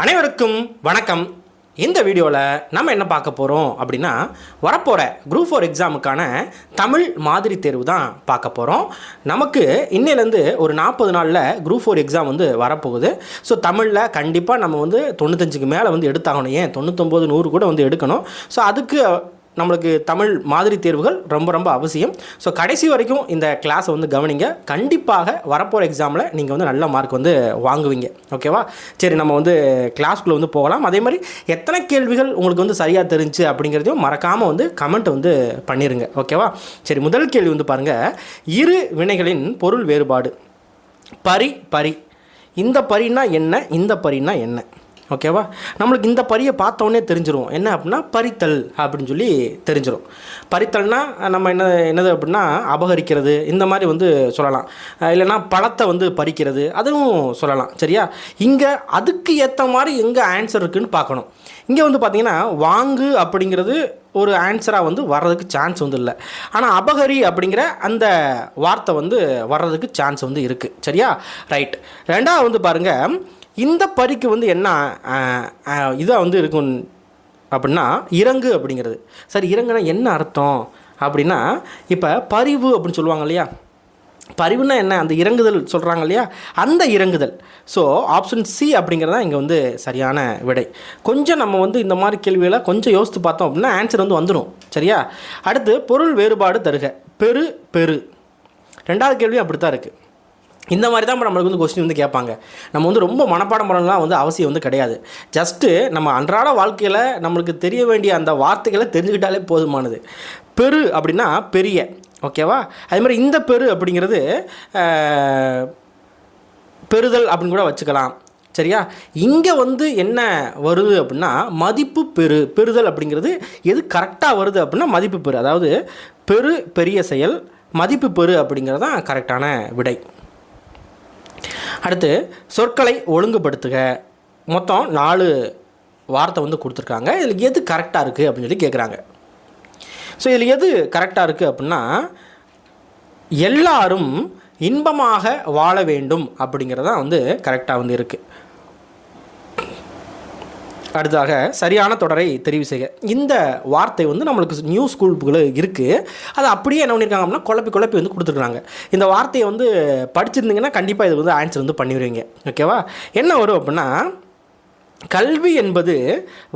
அனைவருக்கும் வணக்கம். இந்த வீடியோவில் நம்ம என்ன பார்க்க போகிறோம் அப்படின்னா வரப்போகிற குரூப் ஃபோர் எக்ஸாமுக்கான தமிழ் மாதிரி தேர்வு தான் பார்க்க போகிறோம் நமக்கு இன்னிலேருந்து ஒரு நாற்பது நாளில் குரூப் ஃபோர் எக்ஸாம் வந்து வரப்போகுது. ஸோ தமிழில் கண்டிப்பாக நம்ம வந்து தொண்ணூத்தஞ்சுக்கு மேலே வந்து எடுத்தாகணும். ஏன்? தொண்ணூத்தொம்பது நூறு கூட வந்து எடுக்கணும். ஸோ அதுக்கு நம்மளுக்கு தமிழ் மாதிரி தேர்வுகள் ரொம்ப ரொம்ப அவசியம். ஸோ கடைசி வரைக்கும் இந்த கிளாஸை வந்து கவனிங்க. கண்டிப்பாக வரப்போகிற எக்ஸாமில் நீங்கள் வந்து நல்ல மார்க் வந்து வாங்குவீங்க. ஓகேவா சரி நம்ம வந்து கிளாஸ்க்குள்ளே வந்து போகலாம். அதே மாதிரி எத்தனை கேள்விகள் உங்களுக்கு வந்து சரியாக தெரிஞ்சு அப்படிங்கிறதையும் மறக்காமல் வந்து கமெண்ட் வந்து பண்ணிடுங்க ஓகேவா சரி முதல் கேள்வி வந்து பாருங்கள் இரு வினைகளின் பொருள் வேறுபாடு. பரி பரி. இந்த பரினா என்ன? இந்த பரினா என்ன? ஓகேவா? நம்மளுக்கு இந்த பரியை பார்த்தோன்னே தெரிஞ்சிடும் என்ன அப்படின்னா பறித்தல் அப்படின்னு சொல்லி தெரிஞ்சிடும் பறித்தல்னா நம்ம என்ன என்னது அப்படின்னா அபகரிக்கிறது இந்த மாதிரி வந்து சொல்லலாம். இல்லைன்னா பழத்தை வந்து பறிக்கிறது அதுவும் சொல்லலாம். சரியா? இங்கே அதுக்கு ஏற்ற மாதிரி எங்கே ஆன்சர் இருக்குதுன்னு பார்க்கணும். இங்கே வந்து பார்த்தீங்கன்னா வாங்கு அப்படிங்கிறது ஒரு ஆன்சராக வந்து வர்றதுக்கு சான்ஸ் வந்து இல்லை. ஆனால் அபகரி அப்படிங்கிற அந்த வார்த்தை வந்து வர்றதுக்கு சான்ஸ் வந்து இருக்குது சரியா? ரைட் ரெண்டாவது வந்து பாருங்கள் இந்த பரிக்கு வந்து என்ன இதாக வந்து இருக்கும் அப்படின்னா இறங்கு அப்படிங்கிறது. சரி இறங்குனா என்ன அர்த்தம்? அப்படின்னா இப்போ பரிவு அப்படின்னு சொல்லுவாங்க இல்லையா? பரிவுனா என்ன? அந்த இறங்குதல் சொல்கிறாங்க இல்லையா? அந்த இறங்குதல். ஸோ ஆப்ஷன் சி அப்படிங்கிறது தான் இங்கே வந்து சரியான விடை. கொஞ்சம் நம்ம வந்து இந்த மாதிரி கேள்விகளை கொஞ்சம் யோசித்து பார்த்தோம் அப்படின்னா ஆன்சர் வந்து வந்துடும் சரியா? அடுத்து பொருள் வேறுபாடு தருக. பெரு பெரு. ரெண்டாவது கேள்வியும் அப்படி தான் இருக்குது இந்த மாதிரி தான் நம்மளுக்கு வந்து கொஸ்டின் வந்து கேட்பாங்க. நம்ம வந்து ரொம்ப மனப்பாடம் பண்ணலாம் வந்து அவசியம் வந்து கிடையாது. ஜஸ்ட்டு நம்ம அன்றாட வாழ்க்கையில் நம்மளுக்கு தெரிய வேண்டிய அந்த வார்த்தைகளை தெரிஞ்சுக்கிட்டாலே போதுமானது. பெரு அப்படின்னா பெரிய. ஓகேவா அதே மாதிரி இந்த பெரு அப்படிங்கிறது பெறுதல் அப்படின்னு கூட வச்சுக்கலாம். சரியா? இங்கே வந்து என்ன வருது அப்படின்னா மதிப்பு பெரு பெறுதல் அப்படிங்கிறது எது கரெக்டாக வருது அப்படின்னா மதிப்பு பெரு. அதாவது பெரு பெரிய செயல் மதிப்பு பெரு அப்படிங்கிறது தான் கரெக்டான விடை. அடுத்து சொற்களை ஒழுங்குபடுத்துக. மொத்தம் நாலு வார்த்தை வந்து கொடுத்துருக்காங்க. இதில் எது கரெக்டாக இருக்குது அப்படின்னு சொல்லி கேட்குறாங்க ஸோ இதில் எது கரெக்டாக இருக்குது அப்படின்னா எல்லாரும் இன்பமாக வாழ வேண்டும் அப்படிங்கிறது தான் வந்து கரெக்டாக வந்து இருக்குது அடுத்ததாக சரியான தொடரை தெரிவு செய்க. இந்த வார்த்தை வந்து நம்மளுக்கு நியூ ஸ்கூல் புக்கில் இருக்குது அது அப்படியே என்ன பண்ணியிருக்காங்க அப்படின்னா குழப்பி குழப்பி வந்து கொடுத்துருக்குறாங்க. இந்த வார்த்தையை வந்து படிச்சிருந்தீங்கன்னா கண்டிப்பாக இது வந்து ஆன்சர் வந்து பண்ணிடுவீங்க ஓகேவா என்ன வரும் அப்படின்னா கல்வி என்பது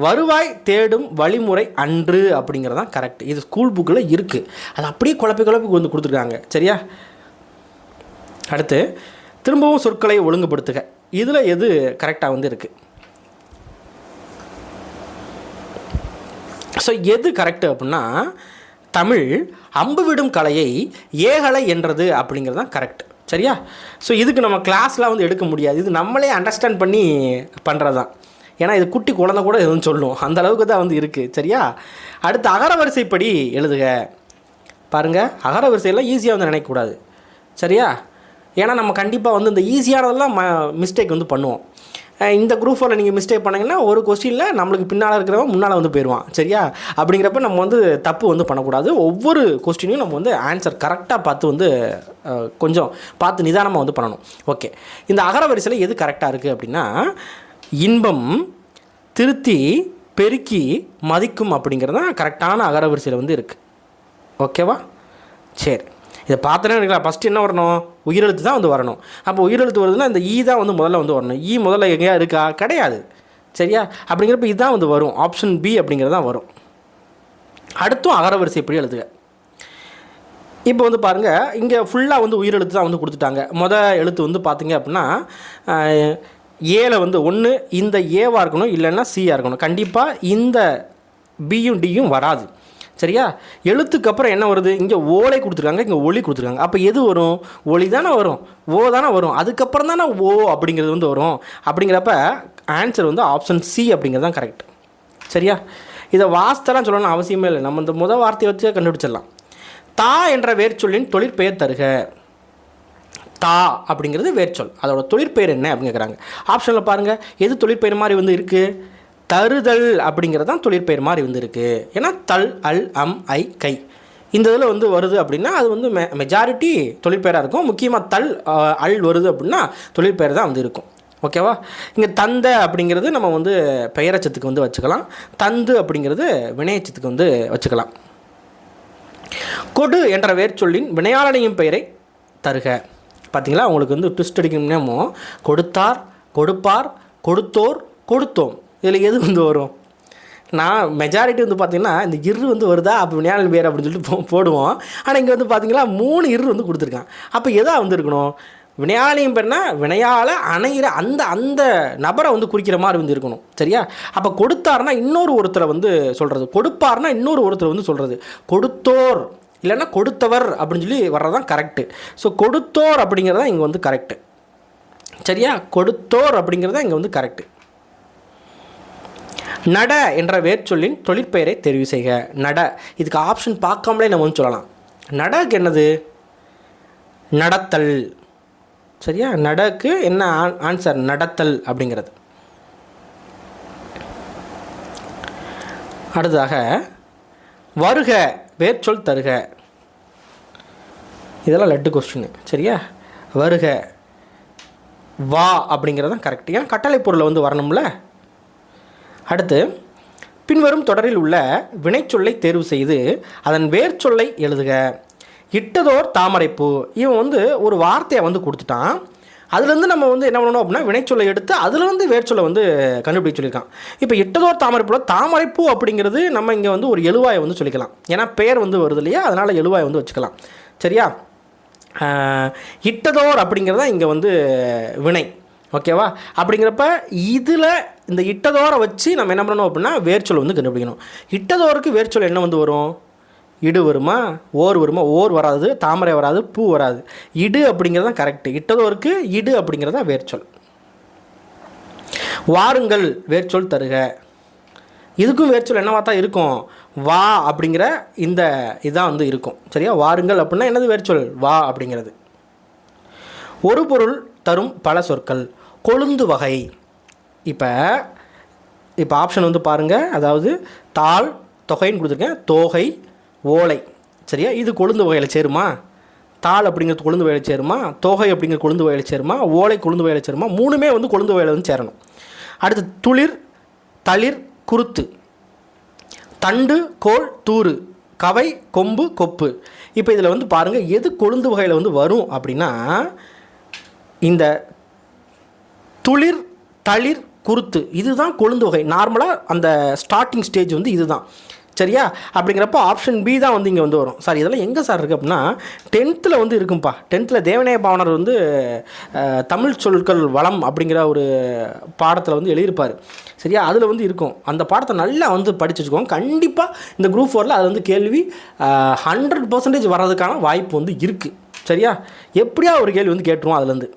வருவாய் தேடும் வழிமுறை அன்று அப்படிங்கிறது தான் கரெக்ட் இது ஸ்கூல் புக்கில் இருக்குது அது அப்படியே குழப்பி குழப்பி வந்து கொடுத்துருக்காங்க. சரியா? அடுத்து திரும்பவும் சொற்களை ஒழுங்குபடுத்துக. இதில் எது கரெக்டாக வந்து இருக்குது ஸோ எது கரெக்டு அப்படின்னா தமிழ் அம்பு விடும் கலையை ஏகலை என்றது அப்படிங்கிறது தான் கரெக்ட் சரியா? ஸோ இதுக்கு நம்ம கிளாஸ்லாம் வந்து எடுக்க முடியாது. இது நம்மளே அண்டர்ஸ்டாண்ட் பண்ணி பண்ணுறது தான். ஏன்னா இது குட்டி குழந்தை கூட எதுவும் சொல்லும். அந்த அளவுக்கு தான் வந்து இருக்குது சரியா? அடுத்து அகரவரிசைப்படி எழுதுக. பாருங்கள் அகரவரிசையெல்லாம் ஈஸியாக வந்து நினைக்கக்கூடாது. சரியா? ஏன்னா நம்ம கண்டிப்பாக வந்து இந்த ஈஸியானதெல்லாம் ம மிஸ்டேக் வந்து பண்ணுவோம். இந்த குரூப் ஃபோரில் நீங்கள் மிஸ்டேக் பண்ணிங்கன்னா ஒரு கொஸ்டினில் நம்மளுக்கு பின்னால் இருக்கிறவன் முன்னால் வந்து போயிடுவான் சரியா? அப்படிங்கிறப்ப நம்ம வந்து தப்பு வந்து பண்ணக்கூடாது. ஒவ்வொரு கொஸ்டினையும் நம்ம வந்து ஆன்சர் கரெக்டாக பார்த்து வந்து கொஞ்சம் பார்த்து நிதானமாக வந்து பண்ணணும். ஓகே இந்த அகரவரிசையில் எது கரெக்டாக இருக்குது அப்படின்னா இன்பம் திருத்தி பெருக்கி மதிக்கும் அப்படிங்கிறது தான் கரெக்டான அகரவரிசையில் வந்து இருக்குது ஓகேவா சரி. இதை பார்த்தோன்னே இருக்கலாம். ஃபஸ்ட்டு என்ன வரணும்? உயிரெழுத்து தான் வந்து வரணும். அப்போ உயிரெழுத்து வருதுன்னா இந்த ஈ தான் வந்து முதல்ல வந்து வரணும். ஈ முதல்ல எங்கேயா இருக்கா? கிடையாது. சரியா? அப்படிங்கிறப்ப இதுதான் வந்து வரும். ஆப்ஷன் பி அப்படிங்கிறது தான் வரும். அடுத்தும் அகரவரிசை எப்படி எழுதுக. இப்போ வந்து பாருங்கள் இங்கே ஃபுல்லாக வந்து உயிரெழுத்து தான் வந்து கொடுத்துட்டாங்க. மொதல் எழுத்து வந்து பார்த்தீங்க அப்படின்னா ஏல வந்து ஒன்று இந்த ஏவாக இருக்கணும் இல்லைன்னா சியாக இருக்கணும். கண்டிப்பாக இந்த பியும் டியும் வராது. சரியா? எழுத்துக்கு அப்புறம் என்ன வருது? இங்கே ஓலை கொடுத்துருக்காங்க இங்கே ஒளி கொடுத்துருக்காங்க. அப்போ எது வரும்? ஒளி தானே வரும். ஓ தானே வரும். அதுக்கப்புறம் தானே ஓ அப்படிங்கிறது வந்து வரும். அப்படிங்கிறப்ப ஆன்சர் வந்து ஆப்ஷன் சி அப்படிங்கிறது தான் கரெக்ட் சரியா? இதை வாஸ்தலாம் சொல்லணும்னு அவசியமே இல்லை. நம்ம இந்த முத வார்த்தையை வச்சு கண்டுபிடிச்சிடலாம். தா என்ற வேர்ச்சொல்லின் தொழிற்பெயர் தருக. தா அப்படிங்கிறது வேர்ச்சொல். அதோட தொழிற்பெயர் என்ன அப்படின்னு கேட்குறாங்க. ஆப்ஷனில் பாருங்கள் எது தொழிற்பெயர் மாதிரி வந்து இருக்குது தருதல் அப்படிங்கிறது தான் தொழிற்பெயர் மாதிரி வந்து ஏன்னா தல் அல் அம் ஐ கை. இந்த இதில் வந்து வருது அப்படின்னா அது வந்து மெ மெஜாரிட்டி தொழிற்பெயராக இருக்கும். முக்கியமாக தல் அல் வருது அப்படின்னா தொழிற்பெயர் தான் வந்து இருக்கும். ஓகேவா? இங்கே தந்த அப்படிங்கிறது நம்ம வந்து பெயரச்சத்துக்கு வந்து வச்சுக்கலாம். தந்து அப்படிங்கிறது வினையச்சத்துக்கு வந்து வச்சுக்கலாம். கொடு என்ற வேர்ச்சொல்லின் வினையாளனையும் பெயரை தருக. பார்த்தீங்களா உங்களுக்கு வந்து ட்விஸ்ட் அடிக்கணுமோ கொடுத்தார் கொடுப்பார் கொடுத்தோர் கொடுத்தோம். இதில் எது வந்து வரும்? நான் மெஜாரிட்டி வந்து பார்த்தீங்கன்னா இந்த இரு வந்து வருதா? அப்போ விநாயகர் பேர் அப்படின்னு சொல்லிட்டு போ- போடுவோம். ஆனால் இங்கே வந்து பார்த்தீங்களா மூணு இரு வந்து கொடுத்துருக்கான். அப்போ எதாக வந்து இருக்கணும்? பெண்ணா வினையால் அணையிற அந்த அந்த நபரை வந்து குறிக்கிற மாதிரி வந்து இருக்கணும். சரியா? அப்போ கொடுத்தாருன்னா இன்னொரு ஒருத்தரை வந்து சொல்கிறது கொடுப்பார்னா இன்னொரு ஒருத்தர் வந்து சொல்கிறது கொடுத்தோர் இல்லைன்னா கொடுத்தவர் அப்படின்னு சொல்லி வர்றதான் கரெக்டு ஸோ கொடுத்தோர் அப்படிங்கிறது தான் இங்கே வந்து கரெக்டு சரியா? கொடுத்தோர் அப்படிங்கிறது தான் இங்கே வந்து கரெக்டு நட என்ற வேர்ச்சொல்லின் தொழிற்பெயரை தெரிவு செய்க. நட. இதுக்கு ஆப்ஷன் பார்க்காமலே நம்ம வந்து சொல்லலாம். நடக்கு என்னது? நடத்தல். சரியா? நடக்கு என்ன ஆன்சர் நடத்தல் அப்படிங்கிறது. அடுத்ததாக வருக வேர்ச்சொல் தருக. இதெல்லாம் லட்டு கொஸ்டின் சரியா? வருக வா அப்படிங்கிறது தான் கரெக்ட் ஏன்னா கட்டளை பொருளை வந்து வரணும்ல? அடுத்து பின்வரும் தொடரில் உள்ள வினைச்சொல்லை தேர்வு செய்து அதன் வேர்ச்சொல்லை எழுதுக. இட்டதோர் தாமரைப்பூ. இவன் வந்து ஒரு வார்த்தையை வந்து கொடுத்துட்டான். அதுலேருந்து நம்ம வந்து என்ன பண்ணணும் அப்படின்னா வினைச்சொல்லை எடுத்து அதுலேருந்து வேர்ச்சொல்லை வந்து கண்டுபிடிக்க சொல்லியிருக்கான். இப்போ இட்டதோர் தாமரைப்பூவில் தாமரைப்பூ அப்படிங்கிறது நம்ம இங்கே வந்து ஒரு எழுவாயை வந்து சொல்லிக்கலாம். ஏன்னா பெயர் வந்து வருது இல்லையா? அதனால் எழுவாயை வந்து வச்சுக்கலாம். சரியா? இட்டதோர் அப்படிங்கிறது தான் இங்கே வந்து வினை. ஓகேவா? அப்படிங்கிறப்ப இதில் இந்த இட்டதோரை வச்சு நம்ம என்ன பண்ணணும் அப்படின்னா வேர்ச்சொல் வந்து கண்டுபிடிக்கணும். இட்டதோருக்கு வேர்ச்சொல் என்ன வந்து வரும்? இடு வருமா? ஓர் வருமா? ஓர் வராது தாமரை வராது பூ வராது. இடு அப்படிங்கிறது தான் கரெக்டு இட்டதோருக்கு இடு அப்படிங்கிறது தான் வேர்ச்சொல். வாருங்கள் வேர்ச்சொல் தருக. இதுக்கும் வேர்ச்சொல் என்னவா தான் இருக்கும்? வா அப்படிங்கிற இந்த இதான் வந்து இருக்கும். சரியா? வாருங்கள் அப்படின்னா என்னது வேர்ச்சொல்? வா அப்படிங்கிறது. ஒரு பொருள் தரும் பல சொற்கள். கொழுந்து வகை. இப்போ இப்போ ஆப்ஷன் வந்து பாருங்கள் அதாவது தாள் தொகைன்னு கொடுத்துருக்கேன். தோகை ஓலை. சரியா? இது கொழுந்து வகையில் சேருமா? தாள் அப்படிங்கிறது கொழுந்து வகையில் சேருமா? தோகை அப்படிங்கிறது கொழுந்து வகையில் சேருமா? ஓலை கொழுந்து வகையில் சேருமா? மூணுமே வந்து கொழுந்து வகையில் வந்து சேரணும். அடுத்து துளிர் தளிர் குருத்து. தண்டு கோல் தூறு. கவை கொம்பு கொப்பு. இப்போ இதில் வந்து பாருங்கள் எது கொழுந்து வகையில் வந்து வரும் அப்படின்னா இந்த துளிர் தளிர் குருத்து. இதுதான் கொழுந்து வகை. நார்மலாக அந்த ஸ்டார்டிங் ஸ்டேஜ் வந்து இதுதான். சரியா? அப்படிங்கிறப்போ ஆப்ஷன் பி தான் வந்து இங்கே வந்து வரும். சார் இதெல்லாம் எங்கே சார் இருக்குது அப்படின்னா டென்த்தில் வந்து இருக்கும்ப்பா டென்த்தில் தேவநேய பாவனர் வந்து தமிழ் சொற்கள் வளம் அப்படிங்கிற ஒரு பாடத்தில் வந்து எழுதியிருப்பார். சரியா? அதில் வந்து இருக்கும். அந்த பாடத்தை நல்லா வந்து படிச்சு வச்சுக்கோங்க. கண்டிப்பாக இந்த குரூப் ஃபோரில் அது வந்து கேள்வி ஹண்ட்ரட் பர்சன்டேஜ் வர்றதுக்கான வாய்ப்பு வந்து இருக்குது சரியா? எப்படியா ஒரு கேள்வி வந்து கேட்டுருவோம் அதுலேருந்து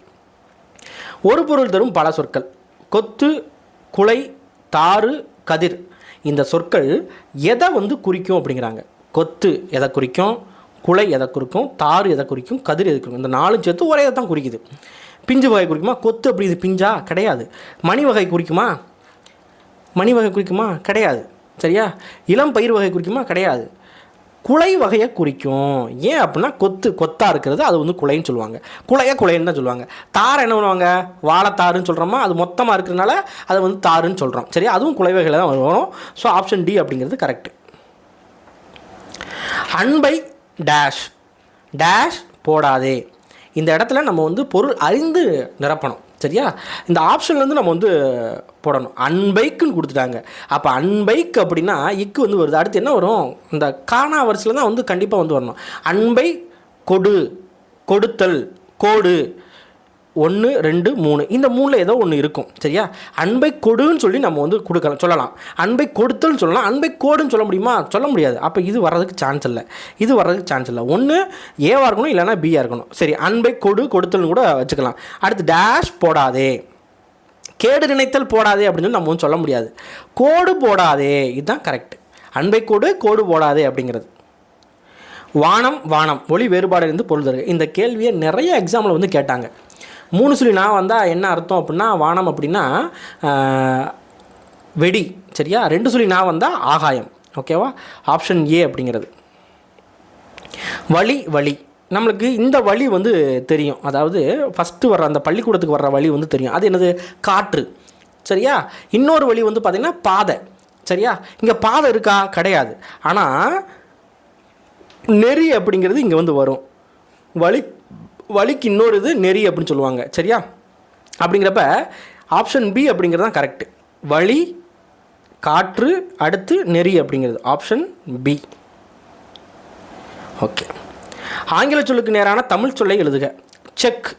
ஒரு பொருள் தரும் பல சொற்கள். கொத்து குலை தாறு கதிர். இந்த சொற்கள் எதை வந்து குறிக்கும் அப்படிங்கிறாங்க. கொத்து எதை குறிக்கும்? குலை எதை குறிக்கும்? தாறு எதை குறிக்கும்? கதிர் எதை குறிக்கும்? இந்த நாலு சேர்த்து ஒரே தான் குறிக்குது. பிஞ்சு வகை குறிக்குமா? கொத்து அப்படி இது பிஞ்சா? கிடையாது. மணி வகை குறிக்குமா? மணி வகை குறிக்குமா? கிடையாது. சரியா? இளம் பயிர் வகை குறிக்குமா? கிடையாது. குலை வகையை குறிக்கும். ஏன் அப்படின்னா கொத்து கொத்தாக இருக்கிறது அது வந்து குலைன்னு சொல்லுவாங்க. குலைய குலைன்னு தான் சொல்லுவாங்க. தார் என்ன பண்ணுவாங்க? வாழைத்தாருன்னு சொல்கிறோமா அது மொத்தமாக இருக்கிறதுனால அதை வந்து தாருன்னு சொல்கிறோம் சரி அதுவும் குலை வகையில் தான் வரும். ஸோ ஆப்ஷன் டி அப்படிங்கிறது கரெக்ட் அன்பை டேஷ் டேஷ் போடாதே. இந்த இடத்துல நம்ம வந்து பொருள் அறிந்து நிரப்பணும். சரியா? இந்த ஆப்ஷன்லேருந்து நம்ம வந்து போடணும். அன்பைக்குன்னு கொடுத்துட்டாங்க. அப்போ அன்பைக் அப்படின்னா இக்கு வந்து வருது. அடுத்து என்ன வரும்? இந்த காணா வரிசையில் தான் வந்து கண்டிப்பாக வந்து வரணும். அன்பை கொடு. கொடுத்தல். கோடு. ஒன்று ரெண்டு மூணு. இந்த மூணில் ஏதோ ஒன்று இருக்கும். சரியா? அன்பை கொடுன்னு சொல்லி நம்ம வந்து கொடுக்கலாம் சொல்லலாம். அன்பை கொடுத்தல்னு சொல்லலாம். அன்பை கோடுன்னு சொல்ல முடியுமா? சொல்ல முடியாது. அப்போ இது வர்றதுக்கு சான்ஸ் இல்லை. இது வர்றதுக்கு சான்ஸ் இல்லை. ஒன்று ஏவாக இருக்கணும் இல்லைன்னா பியாக இருக்கணும். சரி அன்பை கொடு கொடுத்தல்னு கூட வச்சுக்கலாம். அடுத்து டேஷ் போடாதே. கேடு நினைத்தல் போடாதே அப்படின்னு சொல்லி நம்ம ஒன்றும் சொல்ல முடியாது. கோடு போடாதே. இதுதான் கரெக்ட் அன்பை கோடு கோடு போடாதே அப்படிங்கிறது. வானம் வானம். ஒளி வேறுபாடு இருந்து பொருள் தருக. இந்த கேள்வியை நிறைய எக்ஸாமில் வந்து கேட்டாங்க. மூணு சுழி நான் வந்தால் என்ன அர்த்தம் அப்படின்னா வானம் அப்படின்னா வெடி சரியா? ரெண்டு சுழி நான் வந்தால் ஆகாயம் ஓகேவா? ஆப்ஷன் ஏ அப்படிங்கிறது. வழி வழி நம்மளுக்கு இந்த வழி வந்து தெரியும். அதாவது ஃபஸ்ட்டு வர்ற அந்த பள்ளிக்கூடத்துக்கு வர்ற வழி வந்து தெரியும். அது என்னது? காற்று சரியா? இன்னொரு வழி வந்து பார்த்திங்கன்னா பாதை சரியா? இங்கே பாதை இருக்கா? கிடையாது. ஆனால் நெறி அப்படிங்கிறது இங்கே வந்து வரும். வழி வழிக்கு இன்னொரு இது நெறி அப்படின்னு சொல்லுவாங்க. சரியா? அப்படிங்கிறப்ப ஆப்ஷன் பி அப்படிங்கிறது தான் கரெக்டு வழி காற்று அடுத்து நெறி அப்படிங்கிறது. ஆப்ஷன் பி ஓகே ஆங்கில சொல்லுக்கு நேரான தமிழ் சொல்லை எழுதுக. செக்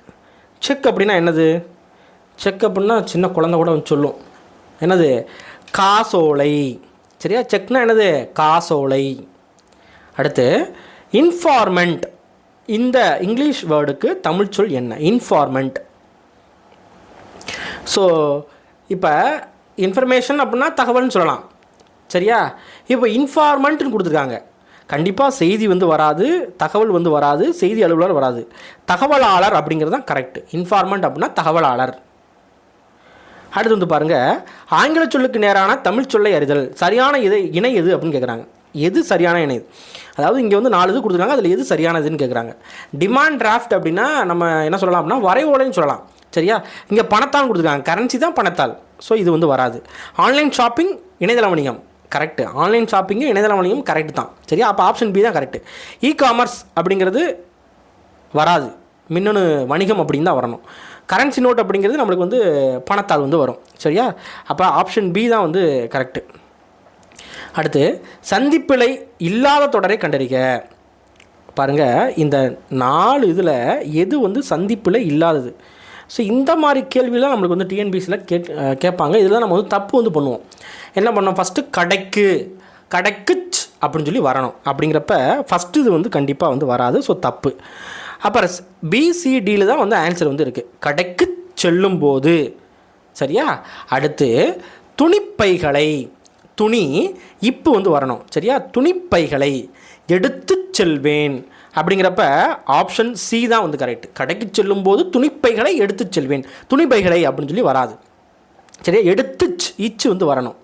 செக் அப்படின்னா என்னது? செக் அப்படின்னா சின்ன குழந்தை கூட வந்து சொல்லும். என்னது? காசோலை. சரியா? செக்னா என்னது? காசோலை. அடுத்து இன்ஃபார்மெண்ட் இந்த இங்கிலீஷ் வேர்டுக்கு தமிழ் சொல் என்ன? இன்ஃபார்மெண்ட் ஸோ இப்போ இன்ஃபர்மேஷன் அப்படின்னா தகவல்னு சொல்லலாம். சரியா? இப்போ இன்ஃபார்மெண்ட்னு கொடுத்துருக்காங்க. கண்டிப்பாக செய்தி வந்து வராது தகவல் வந்து வராது செய்தி அலுவலர் வராது. தகவலாளர் அப்படிங்கிறது தான் கரெக்ட் இன்ஃபார்மெண்ட் அப்படின்னா தகவலாளர். அடுத்து வந்து பாருங்கள் ஆங்கில சொல்லுக்கு நேரான தமிழ் சொல்லை அறிதல். சரியான இதை இணை எது அப்படின்னு கேட்குறாங்க எது சரியான இணையது அதாவது இங்கே வந்து நாலு இது கொடுத்துருக்காங்க அதில் எது சரியானதுன்னு கேட்குறாங்க டிமாண்ட் டிராஃப்ட் அப்படின்னா நம்ம என்ன சொல்லலாம் அப்படின்னா வரைவோலைன்னு சொல்லலாம். சரியா? இங்கே பணத்தால் கொடுத்துருக்காங்க. கரன்சி தான் பணத்தாள். ஸோ இது வந்து வராது. ஆன்லைன் ஷாப்பிங் இணையதள வணிகம். கரெக்டு ஆன்லைன் ஷாப்பிங்கு இணையதள வணிகம் கரெக்ட் தான். சரியா? அப்போ ஆப்ஷன் பி தான் கரெக்டு இ காமர்ஸ் அப்படிங்கிறது வராது. மின்னணு வணிகம் அப்படின்னு தான் வரணும். கரன்சி நோட் அப்படிங்கிறது நம்மளுக்கு வந்து பணத்தாள் வந்து வரும். சரியா? அப்போ ஆப்ஷன் பி தான் வந்து கரெக்டு அடுத்து சந்திப்பிழை இல்லாத தொடரை கண்டறிக. பாருங்கள் இந்த நாலு இதில் எது வந்து சந்திப்பில் இல்லாதது? ஸோ இந்த மாதிரி கேள்வியெலாம் நம்மளுக்கு வந்து டிஎன்பிசியில் கேட் கேட்பாங்க. இதெல்லாம் நம்ம வந்து தப்பு வந்து பண்ணுவோம். என்ன பண்ணோம் ஃபஸ்ட்டு கடைக்கு. கடைக்குச் அப்படின்னு சொல்லி வரணும். அப்படிங்கிறப்ப ஃபஸ்ட்டு இது வந்து கண்டிப்பாக வந்து வராது. ஸோ தப்பு. அப்புறம் பிசிடியில் தான் வந்து ஆன்சர் வந்து இருக்குது கடைக்கு செல்லும்போது. சரியா? அடுத்து துணிப்பைகளை. துணி இப்போ வந்து வரணும். சரியா? துணிப்பைகளை எடுத்து செல்வேன். அப்படிங்கிறப்ப ஆப்ஷன் சி தான் வந்து கரெக்ட் கடைக்கு செல்லும்போது துணிப்பைகளை எடுத்து செல்வேன். துணிப்பைகளை அப்படின்னு சொல்லி வராது. சரியா? எடுத்து இச்சு வந்து வரணும்.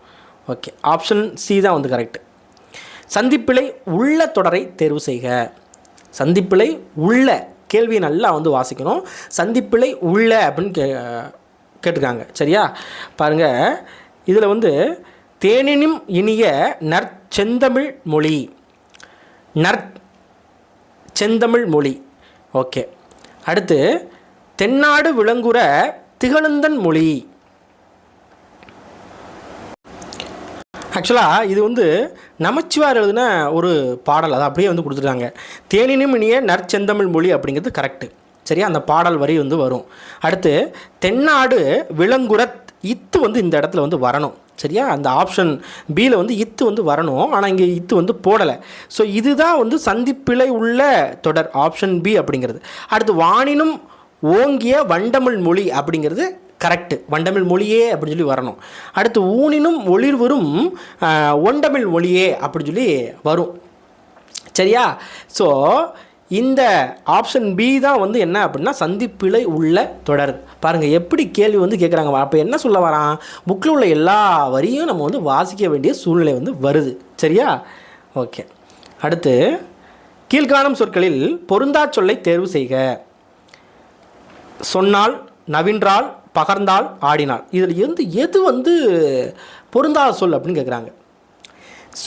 ஓகே ஆப்ஷன் சி தான் வந்து கரெக்ட் சந்திப்பிலை உள்ள தொடரை தேர்வு செய்க. சந்திப்பிலை உள்ள கேள்வியை நல்லா வந்து வாசிக்கணும். சந்திப்பிலை உள்ள அப்படின்னு கே கேட்டிருக்காங்க. சரியா? பாருங்கள் இதில் வந்து தேனினும் இனிய நற்செந்தமிழ் மொழி. நற் செந்தமிழ் மொழி. ஓகே. அடுத்து தென்னாடு விளங்குற திகழுந்தன் மொழி. ஆக்சுவலாக இது வந்து நமச்சிவார் எழுதின ஒரு பாடல். அதை அப்படியே வந்து கொடுத்துருக்காங்க தேனினும் இனிய நற்செந்தமிழ் மொழி அப்படிங்கிறது கரெக்டு சரியா? அந்த பாடல் வரி வந்து வரும். அடுத்து தென்னாடு விலங்குரத் இத்து வந்து இந்த இடத்துல வந்து வரணும். சரியா? அந்த ஆப்ஷன் பியில் வந்து இத்து வந்து வரணும். ஆனால் இங்கே இத்து வந்து போடலை. ஸோ இதுதான் வந்து சந்திப்பிழை உள்ள தொடர் ஆப்ஷன் பி அப்படிங்கிறது. அடுத்து வானினும் ஓங்கிய வண்டமிழ் மொழி அப்படிங்கிறது கரெக்டு வண்டமிழ் மொழியே அப்படின்னு சொல்லி வரணும். அடுத்து ஊனினும் ஒளிர்வரும் ஒண்டமிழ் மொழியே அப்படின்னு சொல்லி வரும். சரியா? ஸோ இந்த ஆப்ஷன் பி தான் வந்து என்ன அப்படின்னா சந்திப்பிழை உள்ள தொடர். பாருங்கள் எப்படி கேள்வி வந்து கேட்குறாங்க அப்போ என்ன சொல்ல வரான்? புக்கில் உள்ள எல்லா வரியும் நம்ம வந்து வாசிக்க வேண்டிய சூழ்நிலை வந்து வருது. சரியா? ஓகே அடுத்து கீழ்காணும் சொற்களில் பொருந்தா சொல்லை தேர்வு செய்க. சொன்னால் நவின்றால் பகர்ந்தால் ஆடினாள் இதில் இருந்து எது வந்து பொருந்தாத சொல் அப்படின்னு கேட்குறாங்க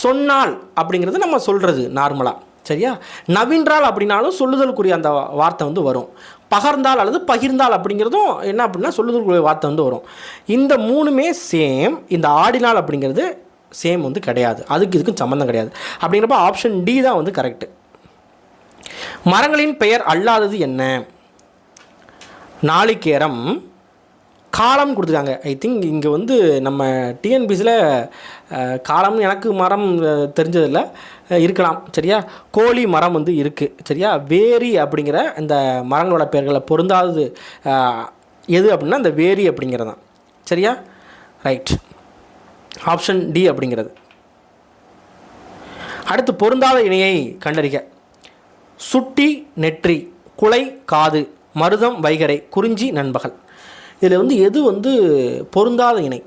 சொன்னால் அப்படிங்கிறது நம்ம சொல்கிறது நார்மலாக சரியா? நவின்றால் அப்படின்னாலும் சொல்லுதலுக்குரிய அந்த வார்த்தை வந்து வரும். பகர்ந்தால் அல்லது பகிர்ந்தால் அப்படிங்கிறதும் என்ன அப்படின்னா சொல்லுதலுக்குரிய வார்த்தை வந்து வரும். இந்த மூணுமே சேம் இந்த ஆடினால் அப்படிங்கிறது சேம் வந்து கிடையாது. அதுக்கு இதுக்கும் சம்மந்தம் கிடையாது. அப்படிங்கிறப்ப ஆப்ஷன் டி தான் வந்து கரெக்டு மரங்களின் பெயர் அல்லாதது என்ன? நாளிகேரம். காலம் கொடுத்துருக்காங்க. ஐ திங்க் இங்கே வந்து நம்ம டிஎன்பிசியில் காலம் எனக்கு மரம் தெரிஞ்சதில்லை. இருக்கலாம் சரியா? கோழி மரம் வந்து இருக்குது சரியா? வேரி அப்படிங்கிற இந்த மரங்களோட பெயர்களை பொருந்தாதது எது அப்படின்னா இந்த வேரி அப்படிங்கிறது தான் சரியா? ரைட் ஆப்ஷன் டி அப்படிங்கிறது. அடுத்து பொருந்தாத இணையை கண்டறிக. சுட்டி நெற்றி குலை காது மருதம் வைகரை குறிஞ்சி நண்பகல். இதில் வந்து எது வந்து பொருந்தாத இணை?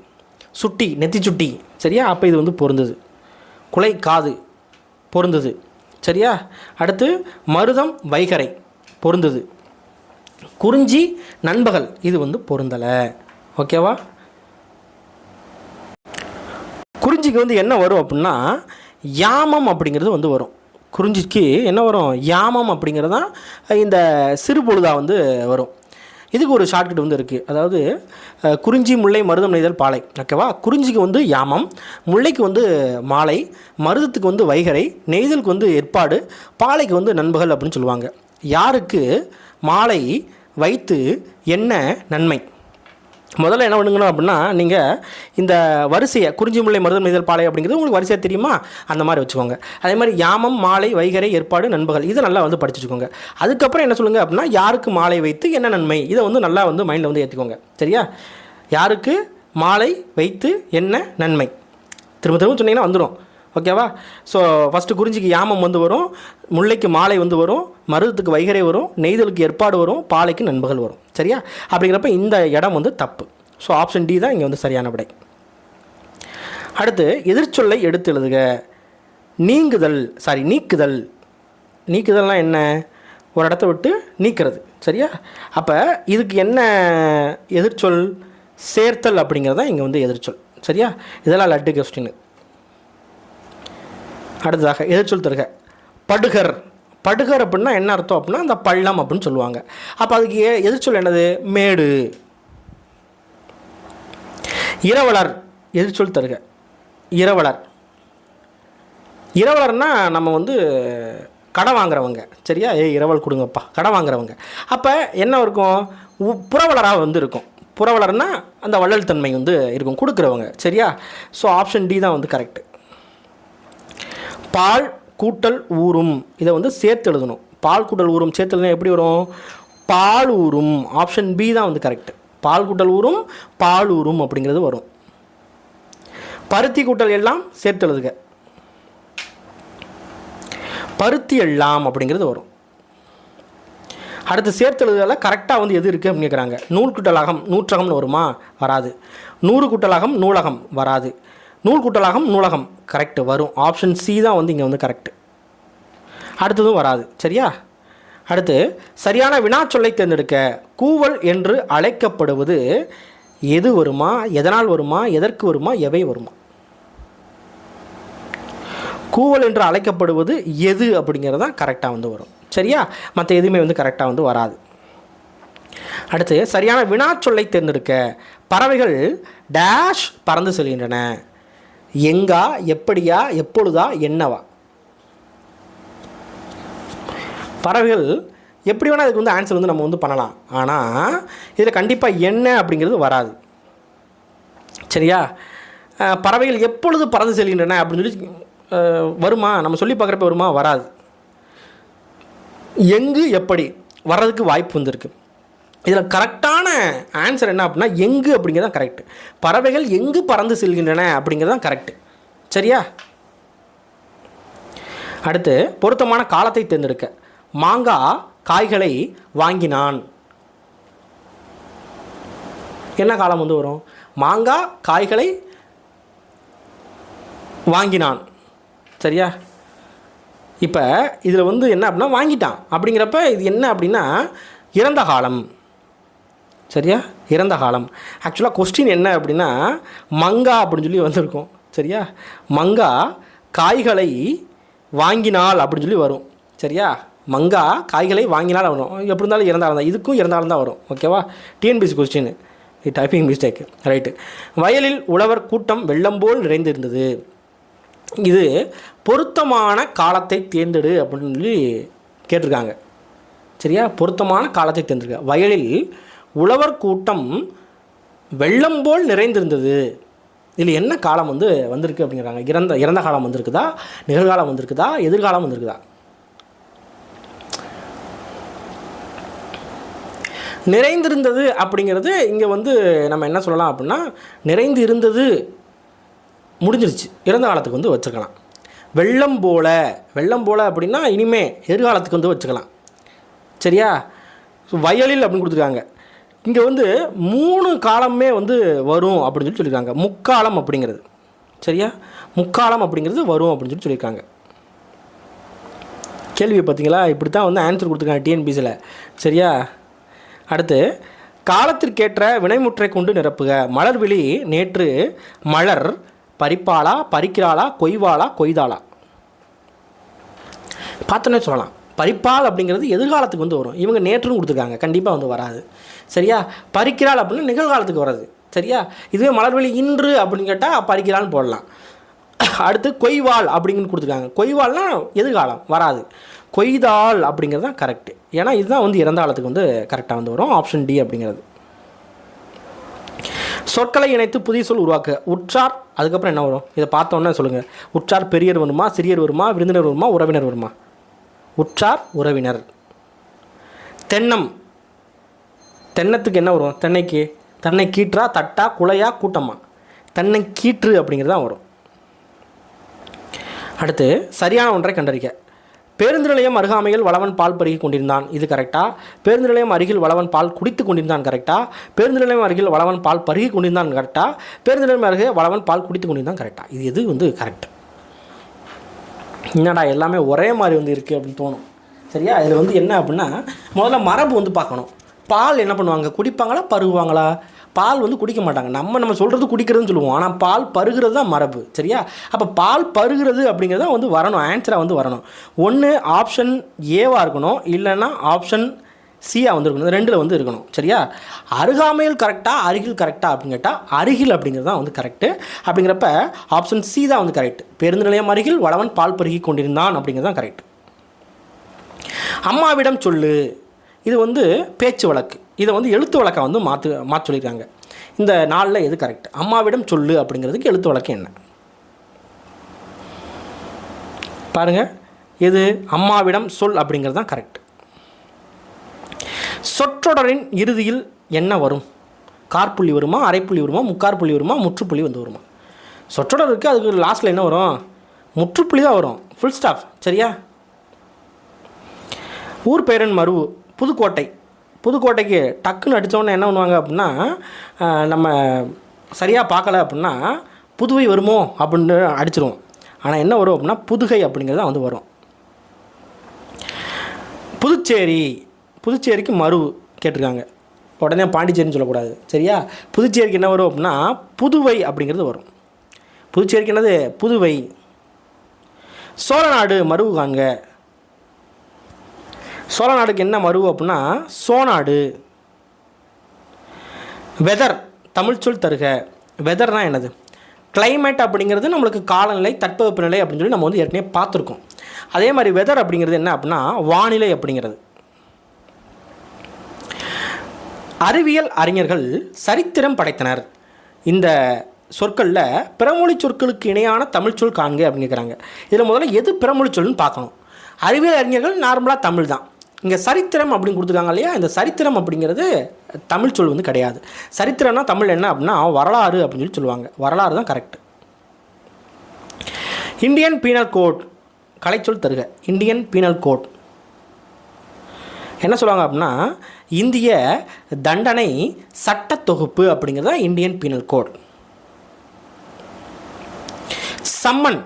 சுட்டி நெத்தி சுட்டி சரியா? அப்போ இது வந்து பொருந்தது. குலை காது பொருந்தது. சரியா? அடுத்து மருதம் வைகரை பொருந்தது. குறிஞ்சி நண்பகல் இது வந்து பொருந்தலை. ஓகேவா? குறிஞ்சிக்கு வந்து என்ன வரும் அப்படின்னா யாமம் அப்படிங்கிறது வந்து வரும். குறிஞ்சிக்கு என்ன வரும்? யாமம் அப்படிங்கிறது தான் இந்த சிறு பொழுதா வந்து வரும். இதுக்கு ஒரு ஷார்ட்கட் வந்து இருக்குது அதாவது குறிஞ்சி முல்லை மருதம் நெய்தல் பாலை. ஓகேவா? குறிஞ்சிக்கு வந்து யாமம் முல்லைக்கு வந்து மாலை மருதத்துக்கு வந்து வைகரை நெய்தலுக்கு வந்து ஏற்பாடு பாலைக்கு வந்து நண்பகல் அப்படின்னு சொல்லுவாங்க. யாருக்கு? மாலை வைத்து என்ன நன்மை. முதல்ல என்ன பண்ணுங்கணும் அப்படின்னா நீங்கள் இந்த வரிசையை குறிஞ்சி முல்லை மருதம் நெய்தல் பாலை அப்படிங்கிறது உங்களுக்கு வரிசையாக தெரியுமா? அந்த மாதிரி வச்சுக்கோங்க. அதே மாதிரி யாமம் மாலை வைகரை ஏற்பாடு நண்பகல் இதை நல்லா வந்து படிச்சு வச்சுக்கோங்க அதுக்கப்புறம் என்ன சொல்லுங்கள் அப்படின்னா யாருக்கு மாலை வைத்து என்ன நன்மை? இதை வந்து நல்லா வந்து மைண்டில் வந்து ஏற்றிக்கோங்க சரியா? யாருக்கு மாலை வைத்து என்ன நன்மை? திரும்ப திரும்ப சொன்னீங்கன்னா வந்துடும் ஓகேவா ஸோ ஃபஸ்ட்டு குறிஞ்சிக்கு யாமம் வந்து வரும் முல்லைக்கு மாலை வந்து வரும் மருதத்துக்கு வைகரை வரும் நெய்தலுக்கு ஏற்பாடு வரும் பாலைக்கு நண்பகல் வரும். சரியா? அப்படிங்கிறப்ப இந்த இடம் வந்து தப்பு. ஸோ ஆப்ஷன் டி தான் இங்கே வந்து சரியான விடை. அடுத்து எதிர்ச்சொல்லை எடுத்து எழுதுக. நீங்குதல் சாரி நீக்குதல். நீக்குதல்னால் என்ன? ஒரு இடத்த விட்டு நீக்கிறது. சரியா? அப்போ இதுக்கு என்ன எதிர்ச்சொல்? சேர்த்தல் அப்படிங்கிறது தான் இங்கே வந்து எதிர்ச்சொல். சரியா? இதெல்லாம் லட்டு கெஸ்டின்னு அடுத்ததாக எதிர்ச்சொல் தருக? படுகர். படுகர் அப்படின்னா என்ன அர்த்தம் அப்படின்னா அந்த பள்ளம் அப்படின்னு சொல்லுவாங்க. அப்போ அதுக்கு எ- எதிர்ச்சொல் என்னது? மேடு. இரவலர். எதிர்ச்சொல் தருக? இரவலர். இரவலர்னா நம்ம வந்து கடன் வாங்குறவங்க. சரியா? ஏய் இரவல் கொடுங்கப்பா. கடன் வாங்குறவங்க. அப்போ என்ன இருக்கும்? உ- வந்து இருக்கும். புறவலர்னால் அந்த வள்ளல் தன்மை வந்து இருக்கும். கொடுக்குறவங்க. சரியா? ஸோ ஆப்ஷன் டி தான் வந்து கரெக்டு பால் கூட்டல் ஊறும். இதை வந்து சேர்த்து எழுதணும். பால் கூட்டல் ஊறும் சேர்த்து எழுதினா எப்படி வரும்? பால் ஊறும். ஆப்ஷன் பி தான் வந்து கரெக்ட் பால் கூட்டல் ஊறும் பால் ஊறும் அப்படிங்கிறது வரும். பருத்தி கூட்டல் எல்லாம் சேர்த்து எழுதுக. பருத்தி எல்லாம் அப்படிங்கிறது வரும். அடுத்து சேர்த்து எழுதுதல கரெக்டாக வந்து எது இருக்குது அப்படின்னு கேட்குறாங்க நூல் கூட்டலாகம் நூற்றகம்னு வருமா? வராது. நூறு கூட்டலாகம் நூலகம் வராது. நூல் கூட்டலாகம் நூலகம். கரெக்ட் வரும். ஆப்ஷன் சி தான் வந்து இங்கே வந்து கரெக்ட் அடுத்ததும் வராது. சரியா? அடுத்து சரியான வினாச்சொல்லை தேர்ந்தெடுக்க கூவல் என்று அழைக்கப்படுவது எது வருமா எதனால் வருமா எதற்கு வருமா எவை வருமா? கூவல் என்று அழைக்கப்படுவது எது அப்படிங்கிறது தான் கரெக்டாக வந்து வரும். சரியா? மற்ற எதுவுமே வந்து கரெக்டாக வந்து வராது. அடுத்து சரியான வினாச்சொல்லை தேர்ந்தெடுக்க பறவைகள் டேஷ் பறந்து செல்கின்றன. எங்கா எப்படியா எப்பொழுதா என்னவா? பறவைகள் எப்படி வேணால் இதுக்கு வந்து ஆன்சர் வந்து நம்ம வந்து பண்ணலாம். ஆனால் இதில் கண்டிப்பாக என்ன அப்படிங்கிறது வராது. சரியா? பறவைகள் எப்பொழுது பறந்து செல்கின்றன அப்படின்னு சொல்லி வருமா? நம்ம சொல்லி பார்க்குறப்ப வருமா? வராது. எங்கு எப்படி வர்றதுக்கு வாய்ப்பு வந்திருக்கு. இதில் கரெக்டான ஆன்சர் என்ன அப்படின்னா எங்கு அப்படிங்கிறது தான் கரெக்ட் பறவைகள் எங்கு பறந்து செல்கின்றன அப்படிங்கிறது தான் கரெக்ட் சரியா? அடுத்து பொருத்தமான காலத்தை தேர்ந்தெடுக்க. மாங்காய் காய்களை வாங்கினான். என்ன காலம் வந்து வரும்? மாங்காய் காய்களை வாங்கினான். சரியா? இப்போ இதில் வந்து என்ன அப்படின்னா வாங்கிட்டான். அப்படிங்கிறப்ப இது என்ன அப்படின்னா இறந்த காலம். சரியா? இறந்த காலம். ஆக்சுவலாக கொஸ்டின் என்ன அப்படின்னா மங்கா அப்படின்னு சொல்லி வந்திருக்கும். சரியா? மங்கா காய்களை வாங்கினால் அப்படின்னு சொல்லி வரும். சரியா? மங்கா காய்களை வாங்கினால் வரும் எப்படி இருந்தாலும் இறந்தாலும் தான் இதுக்கும் இறந்தாலும் தான் வரும். ஓகேவா TNPSC question typing mistake right வயலில் உழவர் கூட்டம் வெள்ளம் போல் நிறைந்திருந்தது. இது பொருத்தமான காலத்தை தேர்ந்தெடு அப்படின்னு சொல்லி கேட்டிருக்காங்க. சரியா? பொருத்தமான காலத்தை தேர்ந்தெடுக்க. வயலில் உழவர் கூட்டம் வெள்ளம் போல் நிறைந்திருந்தது. இதில் என்ன காலம் வந்து வந்திருக்கு அப்படிங்கிறாங்க. இறந்த இறந்த காலம் வந்திருக்குதா? நிகழ்காலம் வந்திருக்குதா? எதிர்காலம் வந்திருக்குதா? நிறைந்திருந்தது அப்படிங்கிறது இங்கே வந்து நம்ம என்ன சொல்லலாம் அப்படின்னா நிறைந்து இருந்தது முடிஞ்சிருச்சு. இறந்த காலத்துக்கு வந்து வச்சுக்கலாம் வெள்ளம் போல வெள்ளம் போல அப்படின்னா இனிமே எதிர்காலத்துக்கு வந்து வச்சுக்கலாம். சரியா? வயலில் அப்படின்னு கொடுத்துருக்காங்க. இங்கே வந்து மூணு காலமே வந்து வரும் அப்படின்னு சொல்லி சொல்லியிருக்காங்க. முக்காலம் அப்படிங்கிறது. சரியா? முக்காலம் அப்படிங்கிறது வரும் அப்படின்னு சொல்லி சொல்லியிருக்காங்க. கேள்வி பார்த்தீங்களா? இப்படி தான் வந்து ஆன்சர் கொடுத்துருக்காங்க டிஎன்பிசியில் சரியா? அடுத்து காலத்திற்கேற்ற வினைமுற்றை கொண்டு நிரப்புக. மலர்விழி நேற்று மலர் பறிப்பாளா பறிக்கிறாளா கொய்வாளா கொய்தாளா? பார்த்தோன்னே சொல்லலாம். பறிப்பால் அப்படிங்கிறது எதிர்காலத்துக்கு வந்து வரும். இவங்க நேற்றுன்னு கொடுத்துருக்காங்க. கண்டிப்பாக வந்து வராது. சரியா? பறிக்கிறாள் அப்படின்னு நிகழ்காலத்துக்கு வர்றது. சரியா? இதுவே மலர்வெளி இன்று அப்படின்னு கேட்டால் பறிக்கிறான்னு போடலாம். அடுத்து கொய்வாள் அப்படின்னு கொடுத்துருக்காங்க. கொய்வாள்னா எதிர்காலம் வராது. கொய்தாள் அப்படிங்கிறது தான் கரெக்டு ஏன்னா இதுதான் வந்து இறந்த காலத்துக்கு வந்து கரெக்டாக வந்து வரும். ஆப்ஷன் டி அப்படிங்கிறது. சொற்களை இணைத்து புதிய சொல் உருவாக்க. உற்றார் அதுக்கப்புறம் என்ன வரும்? இதை பார்த்தோன்னே சொல்லுங்கள் உற்றார் பெரியர் வருமா? சிறியர் வருமா? விருந்தினர் வருமா? உறவினர் வருமா? உற்றார் உறவினர். தென்னம். தென்னத்துக்கு என்ன வரும்? தென்னைக்கு. தென்னை கீற்றா தட்டா குலையா கூட்டமா. தென்னை கீற்று அப்படிங்கிறது தான் வரும். அடுத்து சரியான ஒன்றை கண்டறிக்க பேருந்து நிலையம் அருகாமையில் வளவன் பால் பருகி கொண்டிருந்தான். இது கரெக்டாக பேருந்து நிலையம் அருகில் வளவன் பால் குடித்து கொண்டிருந்தான் கரெக்டாக பேருந்து நிலையம் அருகில் வளவன் பால் பருகி கொண்டிருந்தான் கரெக்டாக பேருந்து நிலையம் அருகே வளவன் பால் குடித்து கொண்டிருந்தான் கரெக்டாக இது எது வந்து கரெக்ட் என்னடா எல்லாமே ஒரே மாதிரி வந்து இருக்குது அப்படின்னு தோணும். சரியா? இதில் வந்து என்ன அப்படின்னா முதல்ல மரபு வந்து பார்க்கணும். பால் என்ன பண்ணுவாங்க? குடிப்பாங்களா? பருகுவாங்களா? பால் வந்து குடிக்க மாட்டாங்க. நம்ம நம்ம சொல்கிறது குடிக்கிறதுன்னு சொல்லுவோம். ஆனால் பால் பருகிறது தான் மரபு. சரியா? அப்போ பால் பருகிறது அப்படிங்கிறது தான் வந்து வரணும். ஆன்சராக வந்து வரணும். ஒன்று ஆப்ஷன் ஏவாக இருக்கணும். இல்லைன்னா ஆப்ஷன் சியாக வந்து இருக்கணும். ரெண்டில் வந்து இருக்கணும். சரியா? அருகாமையில் கரெக்டாக அருகில் கரெக்டாக அப்படின்னு கேட்டால் அருகில் அப்படிங்கிறது தான் வந்து கரெக்டு அப்படிங்கிறப்ப ஆப்ஷன் சி தான் வந்து கரெக்ட் பேருந்து நிலையம் அருகில் வளவன் பால் பருகி கொண்டிருந்தான் அப்படிங்கிறது தான் கரெக்ட் அம்மாவிடம் சொல்லு. இது வந்து பேச்சு வழக்கு. இதை வந்து எழுத்து வழக்கை வந்து மாற்று மாற்ற சொல்லியிருக்காங்க. இந்த நாளில் எது கரெக்ட் அம்மாவிடம் சொல்லு அப்படிங்கிறதுக்கு எழுத்து வழக்கு என்ன? பாருங்க. எது? அம்மாவிடம் சொல் அப்படிங்கிறது தான் கரெக்ட் சொற்றொடரின் இறுதியில் என்ன வரும்? கார்புள்ளி வருமா அரைப்புள்ளி வருமா முக்காற்புள்ளி வருமா முற்றுப்புள்ளி வந்து வருமா? சொற்றொடர் இருக்குது அதுக்கு லாஸ்ட்டில் என்ன வரும்? முற்றுப்புள்ளி தான் வரும். ஃபுல் ஸ்டாஃப் சரியா? ஊர் பேரன் மருவு புதுக்கோட்டை. புதுக்கோட்டைக்கு டக்குன்னு அடித்தோடனே என்ன பண்ணுவாங்க அப்படின்னா நம்ம சரியாக பார்க்கல அப்படின்னா புதுவை வருமோ அப்படின்னு அடிச்சிருவோம். ஆனால் என்ன வரும் அப்படின்னா புதுகை அப்படிங்கிறது தான் வந்து வரும். புதுச்சேரி புதுச்சேரிக்கு மருவு கேட்டிருக்காங்க. உடனே பாண்டிச்சேரின்னு சொல்லக்கூடாது. சரியா? புதுச்சேரிக்கு என்ன வரும் அப்படின்னா புதுவை அப்படிங்கிறது வரும். புதுச்சேரிக்கு என்னது? புதுவை. சோழநாடு மருவு காண்க. சோழ நாடுக்கு என்ன மருவு அப்படின்னா சோநாடு. வெதர் தமிழ் சொல் தருக. வெதர்னால் என்னது? கிளைமேட் அப்படிங்கிறது நம்மளுக்கு காலநிலை தட்பவெப்பநிலை அப்படின்னு சொல்லி நம்ம வந்து ஏற்கனவே பார்த்துருக்கோம். அதே மாதிரி வெதர் அப்படிங்கிறது என்ன அப்படின்னா வானிலை அப்படிங்கிறது. அறிவியல் அறிஞர்கள் சரித்திரம் படைத்தனர். இந்த சொற்களில் பிறமொழி சொற்களுக்கு இணையான தமிழ் சொல் காண்க அப்படின்னு கேட்குறாங்க இதில் முதல்ல எது பிறமொழி சொல்லுன்னு பார்க்கணும். அறிவியல் அறிஞர்கள் நார்மலாக தமிழ் தான். இங்கே சரித்திரம் அப்படின்னு கொடுத்துருக்காங்க இல்லையா? இந்த சரித்திரம் அப்படிங்கிறது தமிழ் சொல் வந்து கிடையாது. சரித்திரம்னா தமிழ் என்ன அப்படின்னா வரலாறு அப்படின்னு சொல்லி சொல்லுவாங்க. வரலாறு தான் கரெக்ட் இந்தியன் பீனல் கோட் கலைச்சொல் தருக. Indian penal code. என்ன சொல்லுவாங்க அப்படின்னா இந்திய தண்டனை சட்ட தொகுப்பு அப்படிங்கிறது தான் Indian penal code. Summon.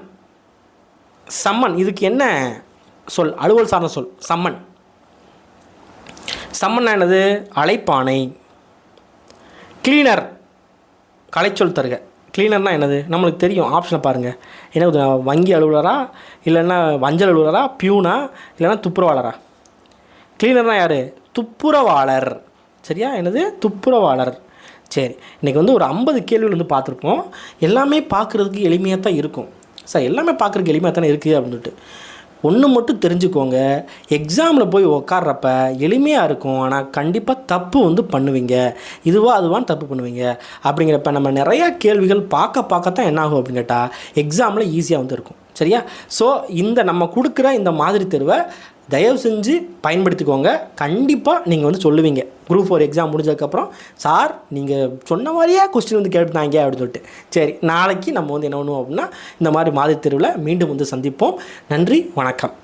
Summon இதுக்கு என்ன சொல்? அலுவல் சார்ந்த சொல். சம்மன். சம்மன் எனது அலைப்பானை. கிளீனர் கலைச்சொல் தருக. கிளீனர்னால் என்னது? நம்மளுக்கு தெரியும். ஆப்ஷனை பாருங்கள் என்ன வங்கி அலுவலரா? இல்லைன்னா வஞ்சல் அலுவலரா? பியூனா இல்லைன்னா துப்புரவாளரா? கிளீனர்னால் யார்? துப்புரவாளர். சரியா? என்னது? துப்புரவாளர். சரி. இன்றைக்கி வந்து ஒரு ஐம்பது கேள்விகள் வந்து பார்த்துருப்போம். எல்லாமே பார்க்குறதுக்கு எளிமையாக தான் இருக்கும். சார் எல்லாமே பார்க்குறதுக்கு எளிமையாக தானே இருக்குது அப்படின்ட்டு ஒன்று மட்டும் தெரிஞ்சுக்கோங்க. எக்ஸாமில் போய் உக்காடுறப்ப எளிமையாக இருக்கும். ஆனால் கண்டிப்பாக தப்பு வந்து பண்ணுவீங்க. இதுவா அதுவான்னு தப்பு பண்ணுவீங்க. அப்படிங்கிறப்ப நம்ம நிறையா கேள்விகள் பார்க்க பார்க்கத்தான் என்ன ஆகும் அப்படின்னு கேட்டால் எக்ஸாமில் ஈஸியாக வந்து இருக்கும். சரியா? ஸோ இந்த நம்ம கொடுக்குற இந்த மாதிரி தெருவை தயவு செஞ்சு பயன்படுத்திக்கோங்க. கண்டிப்பாக நீங்கள் வந்து சொல்லுவீங்க. குரூப் ஃபோர் எக்ஸாம் முடிஞ்சதுக்கப்புறம் சார் நீங்கள் சொன்ன மாதிரியே கொஸ்டின் வந்து கேட்டுனாங்க அப்படின்னு சொல்லிட்டு. சரி நாளைக்கு நம்ம வந்து என்ன பண்ணுவோம் அப்படின்னா இந்த மாதிரி மாதிரி தெருவில் மீண்டும் வந்து சந்திப்போம். நன்றி வணக்கம்.